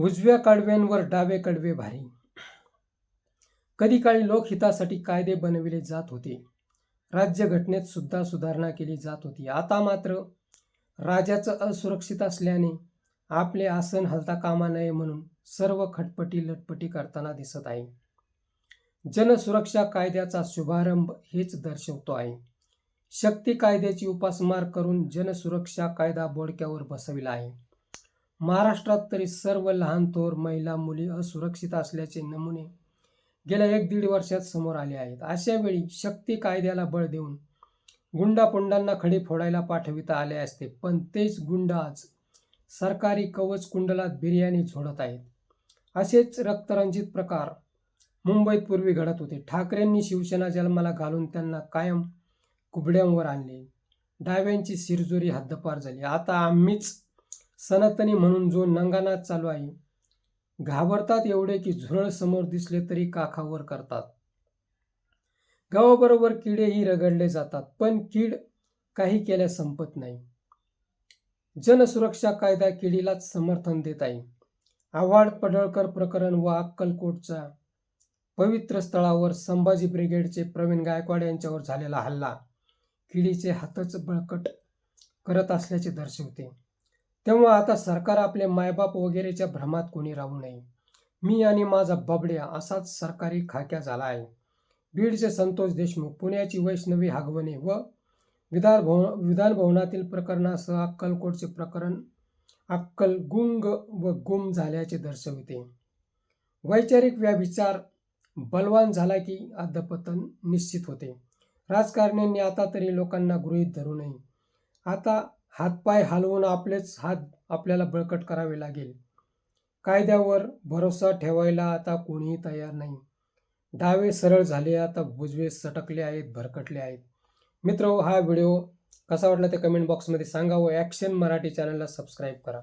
उजव्या कडव्यांवर डावे कडवे भारी. कधी काळी लोकहितासाठी कायदे बनविले जात होते. राज्यघटनेत सुद्धा सुधारणा केली जात होती. आता मात्र राजाचं असुरक्षित असल्याने आपले आसन हलता कामा नये म्हणून सर्व खटपटी लटपटी करताना दिसत आहे. जनसुरक्षा कायद्याचा शुभारंभ हेच दर्शवतो आहे. शक्ती कायद्याची उपासमार करून जनसुरक्षा कायदा बोडक्यावर बसविला आहे. महाराष्ट्रात तरी सर्व लहान थोर महिला मुली असुरक्षित असल्याचे नमुने गेल्या एक दीड वर्षात समोर आले आहेत. अशा वेळी शक्ती कायद्याला बळ देऊन गुंडापुंडांना खडे फोडायला पाठविता आले असते. पण तेच गुंड आज सरकारी कवच कुंडलात बिर्याणी झोडत आहेत. असेच रक्तरंजित प्रकार मुंबईत पूर्वी घडत होते. ठाकरेंनी शिवसेना जन्माला घालून त्यांना कायम कुबड्यांवर आणले. डाव्यांची सिरजोरी हद्दपार झाली. आता आम्हीच सनातनी म्हणून जो नंगानाच चालू आहे घाबरतात एवढे की झुरळ समोर दिसले तरी काखावर करतात. गावाबरोबर किडेही रगडले जातात पण कीड काही केल्या संपत नाही. जनसुरक्षा कायदा किडीलाच समर्थन देत आहे. आव्हाड पडळकर प्रकरण व अक्कलकोटचा पवित्र स्थळावर संभाजी ब्रिगेडचे प्रवीण गायकवाड यांच्यावर झालेला हल्ला किडीचे हातच बळकट करत असल्याचे दर्शवते. तेव्हा आता सरकार आपले मायबाप वगैरेच्या भ्रमात कोणी राहू नये. मी आणि माझा बबड्या असाच सरकारी खाक्या झाला आहे. बीडचे संतोष देशमुख पुण्याची वैष्णवी हागवणे व विधान भवन विधान भवनातील प्रकरणासह अक्कलकोटचे प्रकरण अक्कल गुंग व गुम झाल्याचे दर्शविते. वैचारिक व्याविचार बलवान झाला की अधपतन निश्चित होते. राजकारण्यांनी आता तरी लोकांना गृहीत धरू नये. आता हातपाय हलवून आपलेच हात आपल्याला बळकट करावे लागेल. कायद्यावर भरोसा ठेवायला आता कोणीही तयार नाही. डावे सरळ झाले आता भुजवे सटकले आहेत भरकटले आहेत. मित्र हा व्हिडिओ कसा वाटला ते कमेंट बॉक्समध्ये सांगा व ॲक्शन मराठी चॅनलला सबस्क्राईब करा.